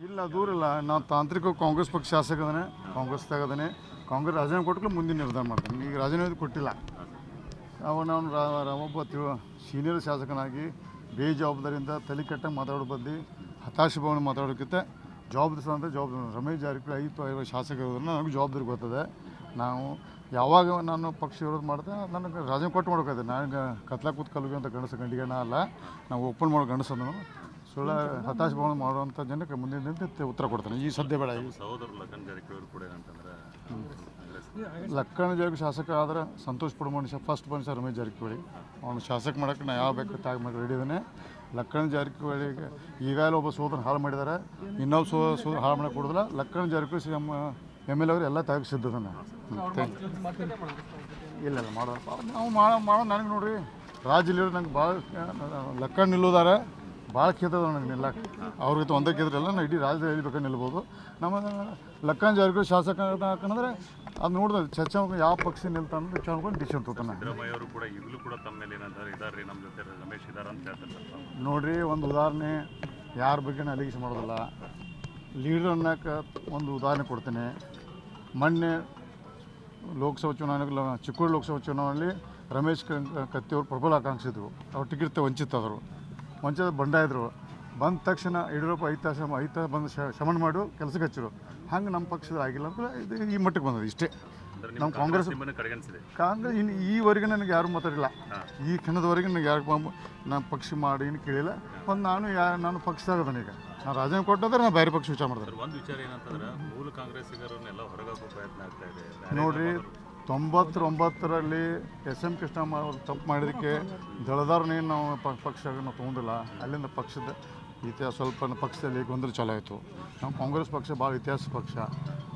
ಇಲ್ಲ, ದೂರ ಇಲ್ಲ. ನಾವು ತಾಂತ್ರಿಕ ಕಾಂಗ್ರೆಸ್ ಪಕ್ಷ ಶಾಸಕ ಕಾಂಗ್ರೆಸ್ ಕಾಂಗ್ರೆಸ್ದಾಗ ಅದನೆ. ಕಾಂಗ್ರೆಸ್ ರಾಜೀನಾಮೆ ಕೊಟ್ಟಲು ಮುಂದಿನ ನಿರ್ಧಾರ ಮಾಡ್ತಾನೆ. ಈಗ ರಾಜೀನಾಮೆ ಕೊಟ್ಟಿಲ್ಲ. ಅವ ನಾನು ರಾ- ರಾ- ಒಬ್ಬ ಸೀನಿಯರ್ ಶಾಸಕನಾಗಿ ಬೇಜವಾಬ್ದಾರಿಯಿಂದ ತಲೆ ಕೆಟ್ಟಂಗೆ ಮಾತಾಡೋ ಬದ್ಲಿ ಹತಾಶ ಭವನ ಮಾತಾಡೋಕ್ಕಿಂತ ಜವಾಬ್ದಾರಿ ಅಂದರೆ ಜವಾಬ್ದಾರಿ. ರಮೇಶ್ ಜಾರಕಿಹೊಳಿ ಐದು ಐದು ಶಾಸಕರೋದನ್ನ ನನಗೆ ಜವಾಬ್ದಾರಿ ಗೊತ್ತದೆ. ನಾವು ಯಾವಾಗ ನಾನು ಪಕ್ಷ ವಿರೋಧ ಮಾಡಿದೆ, ನನಗೆ ರಾಜೀನಾಮೆ ಕೊಟ್ಟು ಮಾಡ್ಬೇಕಾದ್ರೆ. ನನಗೆ ಕತ್ಲಾ ಕೂತ್ ಕಲ್ವಿ ಅಂತ ಗಂಡಸ ಗಂಡಿಗೆನ ಅಲ್ಲ. ನಾವು ಓಪನ್ ಮಾಡೋ ಗಂಡಸನ್ನು ಸುಳ್ಳ ಹತಾಶ ಭಾವನೆ ಮಾಡುವಂಥ ಜನಕ್ಕೆ ಮುಂದಿನ ದಿನಕ್ಕೆ ಉತ್ತರ ಕೊಡ್ತಾನೆ. ಈ ಸದ್ಯ ಬೇಡ ಸಹೋದರ ಲಕ್ಕನ್ ಜಾರಕಿಹೊಳಿ ಕೂಡ ಏನಂತಂದ್ರೆ ಕಾಂಗ್ರೆಸ್ ಲಕ್ಕಣ ಜಾಗ ಶಾಸಕ ಆದ್ರೆ ಸಂತೋಷ್ ಪಡೋ ಮನುಷ್ಯ ಫಸ್ಟ್ ಮನುಷ್ಯ ರಮೇಶ್ ಜಾರಕಿಹೊಳಿ. ಅವನು ಶಾಸಕ ಮಾಡಕ್ಕೆ ನಾ ಯಾವ ಬೇಕು ತಾಗ ಮಾಡಿ ರೆಡಿ ಇದ್ದಾನೆ ಲಕ್ಕಣ ಜಾರಕಿಹೊಳಿಗೆ ಈಗಾಗಲೇ ಒಬ್ಬ ಸೋದರ ಹಾಳು ಮಾಡಿದ್ದಾರೆ ಇನ್ನೊಬ್ಬ ಸೋ ಸೋದರ ಹಾಳು ಮಾಡಕ್ಕೆ ಕೊಡೋದಿಲ್ಲ Lakhan Jarkiholi C M M L ಅವರು ಎಲ್ಲ ತಾಗ ಸಿದ್ಧದನ್ನ. ಇಲ್ಲ ಇಲ್ಲ ಮಾಡೋದಪ್ಪ ನಾವು ಮಾಡೋ ಮಾಡೋ ನನಗೆ ನೋಡ್ರಿ. ರಾಜ್ಯ ನಂಗೆ ಭಾಳ ಲಕ್ಕಣ ನಿಲ್ಲೋದಾರ. ಭಾಳ ಕೇತದ ನನಗೆ ನಿಲ್ಲಕ್ಕೆ ಅವ್ರಿಗೆ ಒಂದೇ ಕೇದ್ರಲ್ಲ ನಾ ಇಡೀ ರಾಜ್ಯದಲ್ಲಿ ಹೇಳ್ಬೇಕು ನಿಲ್ಬೋದು. ನಮ್ಮ ಲಕ್ಕನ್ ಜಾರಕಿಹೊಳಿ ಶಾಸಕ ಹಾಕಂದ್ರೆ ಅದು ನೋಡಿದ್ರೆ ಚರ್ಚೆ ಮಾಡ್ಕೊಂಡು ಯಾವ ಪಕ್ಷ ನಿಲ್ತಾನೆ ಅಂತ ವಿಚಾರ ಮಾಡ್ಕೊಂಡು ಡಿಸಿಷನ್ ತೊಗೊತಾನೆ. ಸಿದ್ದರಾಮಯ್ಯ ಅವರು ಕೂಡ ಈಗಲೂ ಕೂಡ ತಮ್ಮ ಮೇಲೆ ಏನಂತಾರೆ ಇದಾರೆ ನಮ್ಮ ಜೊತೆ ರಮೇಶ್ ಇದಾರೆ ಅಂತ ಹೇಳ್ತಾರೆ ಸರ್ ನೋಡ್ರಿ ಒಂದು ಉದಾಹರಣೆ ಯಾರ ಬಗ್ಗೆ ಅಲಿಗೇಷನ್ ಮಾಡೋದಿಲ್ಲ. ಲೀಡರ್ ಅನ್ನಕ್ಕೆ ಒಂದು ಉದಾಹರಣೆ ಕೊಡ್ತೇನೆ. ಮೊನ್ನೆ ಲೋಕಸಭಾ ಚುನಾವಣೆ ಚಿಕ್ಕೋಡಿ ಲೋಕಸಭಾ ಚುನಾವಣೆಯಲ್ಲಿ ರಮೇಶ್ ಕತ್ತಿಯವರು ಪ್ರಬಲ ಆಕಾಂಕ್ಷಿದ್ರು. ಅವ್ರು ಟಿಕೆಟ್ ವಂಚಿತದರು ವಂಚಿತ ಬಂಡ ಇದ್ರು. ಬಂದ ತಕ್ಷಣ ಯಡಿಯೂರಪ್ಪ ಐದು ತಾಸು ಐದು ತಾಸು ಬಂದು ಶಮನ ಮಾಡು ಕೆಲಸಕ್ಕೆ ಹಚ್ಚರು. ಹಂಗೆ ನಮ್ಮ ಪಕ್ಷದ ಆಗಿಲ್ಲ ಅಂದ್ರೆ ಇದು ಈ ಮಟ್ಟಕ್ಕೆ ಬಂದದ್ದು ಇಷ್ಟೇ. ನಮ್ಮ ಕಾಂಗ್ರೆಸ್ ಕಾಂಗ್ರೆಸ್ ಇನ್ನು ಈವರೆಗೆ ನನಗೆ ಯಾರು ಮಾತಾಡಿಲ್ಲ. ಈ ಕ್ಷಣದವರೆಗೆ ನನಗೆ ಯಾರು ನಾನು ಪಕ್ಷ ಮಾಡಿ ಏನು ಕೇಳಿಲ್ಲ. ಒಂದು ನಾನು ಯಾ ನಾನು ಪಕ್ಷದಾಗ ನನಗೆ ಈಗ. ನಾನು ರಾಜೀನಾಮೆ ಕೊಟ್ಟಂದ್ರೆ ನಾನು ಬೇರೆ ಪಕ್ಷ ವಿಚಾರ ಮಾಡ್ತಾರೆ ಒಂದು ವಿಚಾರ ಏನಂತಂದ್ರೆ ಮೂಲ ಕಾಂಗ್ರೆಸ್ಸಿಗರನ್ನೆಲ್ಲ ಹೊರಗಾಕೋ ಪ್ರಯತ್ನ ಆಗ್ತಾ ಇದೆ. ನೋಡ್ರಿ ತೊಂಬತ್ತೊಂಬತ್ತರಲ್ಲಿ ಎಸ್ ಎಂ ಕೃಷ್ಣಮ್ಮ ಅವರು ತಪ್ಪು ಮಾಡಿದ್ದಕ್ಕೆ ದಳದಾರನೇನು ನಾವು ಪ- ಪಕ್ಷ ನಾವು ತೊಗೊಂಡಿಲ್ಲ. ಅಲ್ಲಿಂದ ಪಕ್ಷದ ಇತಿಹಾಸ ಸ್ವಲ್ಪ ಪಕ್ಷದಲ್ಲಿ ಗೊಂದಲ ಚಾಲು ಆಯಿತು. ನಮ್ಮ ಕಾಂಗ್ರೆಸ್ ಪಕ್ಷ ಭಾಳ ಇತಿಹಾಸ ಪಕ್ಷ.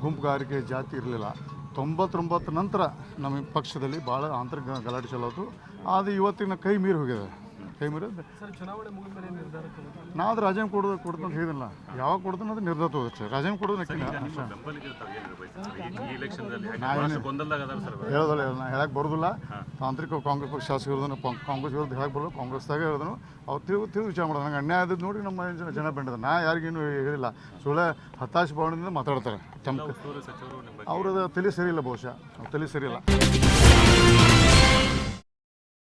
ಗುಂಪುಗಾರಿಕೆ ಜಾತಿ ಇರಲಿಲ್ಲ. ತೊಂಬತ್ತೊಂಬತ್ತು ನಂತರ ನಮ್ಮ ಪಕ್ಷದಲ್ಲಿ ಭಾಳ ಆಂತರಿಕ ಗಲಾಟೆ ಚಾಲು ಆಯಿತು. ಅದು ಇವತ್ತಿನ ಕೈ ಮೀರಿ ಹೋಗಿದೆ. ಕೈ ಇರೋದು ನಾ ಅದು ರಾಜೀನಾಮೆ ಕೊಡೋದು ಕೊಡ್ತು ಅಂತ ಹೇಳಿದಿಲ್ಲ ಯಾವಾಗ ಕೊಡ್ತಾನೆ ಅದು ನಿರ್ಧಾರ ತಗೋದು ರಾಜೀನಾಮೆ ಕೊಡೋದು ಸರ್ ಹೇಳೋದಿಲ್ಲ ನಾ ಹೇಳಕ್ಕೆ ಬರೋದಿಲ್ಲ. ತಾಂತ್ರಿಕ ಕಾಂಗ್ರೆಸ್ ಪಕ್ಷ ಶಾಸಕರು ಕಾಂಗ್ರೆಸ್ ವಿರುದ್ಧ ಹೇಳಕ್ಕೆ ಬರೋದು ಕಾಂಗ್ರೆಸ್ದಾಗ ಹೇಳಿದನು ಅವ್ರು ತಿರುಗಿ ತಿರುಗಿ ವಿಚಾರ ಮಾಡೋದು. ನಂಗೆ ಅನ್ಯಾಯ ಆದದ್ದು ನೋಡಿ ನಮ್ಮ ಜನ ಜನ ಬೆಂಡದ ನಾ ಯಾರಿಗೇನು ಹೇಳಿಲ್ಲ. ಸುಳ್ಳೆ ಹತಾಶ ಭಾವನೆಯಿಂದ ಮಾತಾಡ್ತಾರೆ. ಚಮಕ. ಅವ್ರದ್ದು ತಲೆ ಸರಿ ಇಲ್ಲ ಬಹುಶಃ. ಅವ್ರ ತಲೆ ಸರಿ ಇಲ್ಲ.